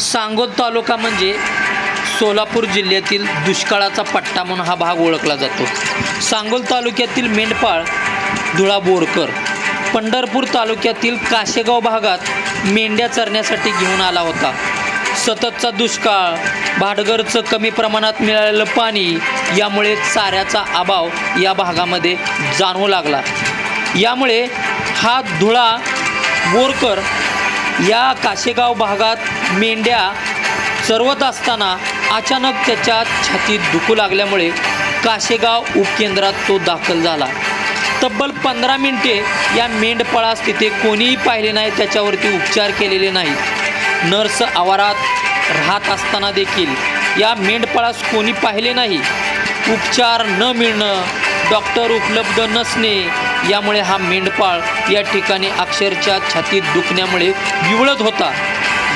सांगोल तालुका म्हणजे सोलापूर जिल्ह्यातील दुष्काळाचा पट्टा म्हणून हा भाग ओळखला जातो. सांगोल तालुक्यातील मेंढपाळ धुळा बोरकर पंढरपूर तालुक्यातील काशेगाव भागात मेंढ्या चरण्यासाठी घेऊन आला होता. सततचा दुष्काळ भाटघरचं कमी प्रमाणात मिळालेलं पाणी यामुळे चाऱ्याचा अभाव या भागामध्ये जाणवू लागला. यामुळे हा धुळा बोरकर या काशेगाव भागात मेंढ्या चरवत असताना अचानक त्याच्या छातीत दुखू लागल्यामुळे काशेगाव उपकेंद्रात तो दाखल झाला. तब्बल पंधरा मिनिटे या मेंढपाळास तिथे कोणीही पाहिले नाही त्याच्यावरती उपचार केलेले नाहीत नर्स आवारात राहत असताना देखील या मेंढपाळास कोणी पाहिले नाही. उपचार न मिळणं डॉक्टर उपलब्ध नसणे यामुळे हा मेंढपाळ या ठिकाणी अक्षरच्या छातीत दुखण्यामुळे विवळत होता.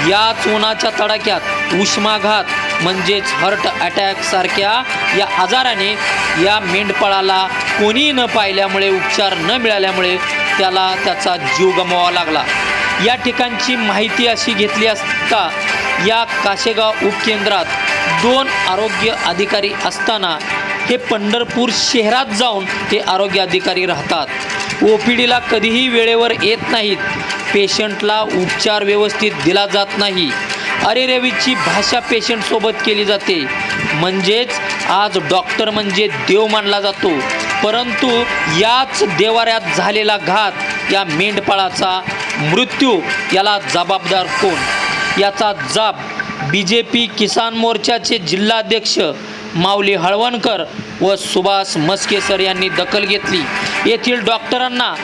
या चोनाच्या तडाक्यात उष्माघात म्हणजेच हार्ट अटॅकसारख्या या आजाराने या मेंढपाळाला कोणीही न पाहिल्यामुळे उपचार न मिळाल्यामुळे त्याला त्याचा जीव गमवावा लागला. या ठिकाणची माहिती अशी घेतली असता या काशेगाव उपकेंद्रात दोन आरोग्य अधिकारी असताना हे पंढरपूर शहरात जाऊन ते आरोग्य अधिकारी राहतात. ओ पी डीला कधीही वेळेवर येत नाहीत. पेशंटला उपचार व्यवस्थित दिला जात नाही. अरे रवीची भाषा पेशंटसोबत केली जाते. म्हणजेच आज डॉक्टर म्हणजे देव मानला जातो. परंतु याच देवाऱ्यात झालेला घात या मेंढपाळाचा मृत्यू याला जबाबदार कोण? याचा जाब बी जे पी किसान मोर्चाचे जिल्हाध्यक्ष माऊली हळवणकर व सुभाष मस्केसर यांनी दखल घेतली. येथील डॉक्टरांना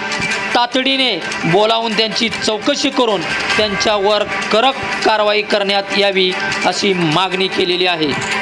तातडीने बोलावून त्यांची चौकशी करून त्यांच्यावर कडक कारवाई करण्यात यावी अशी मागणी केलेली आहे.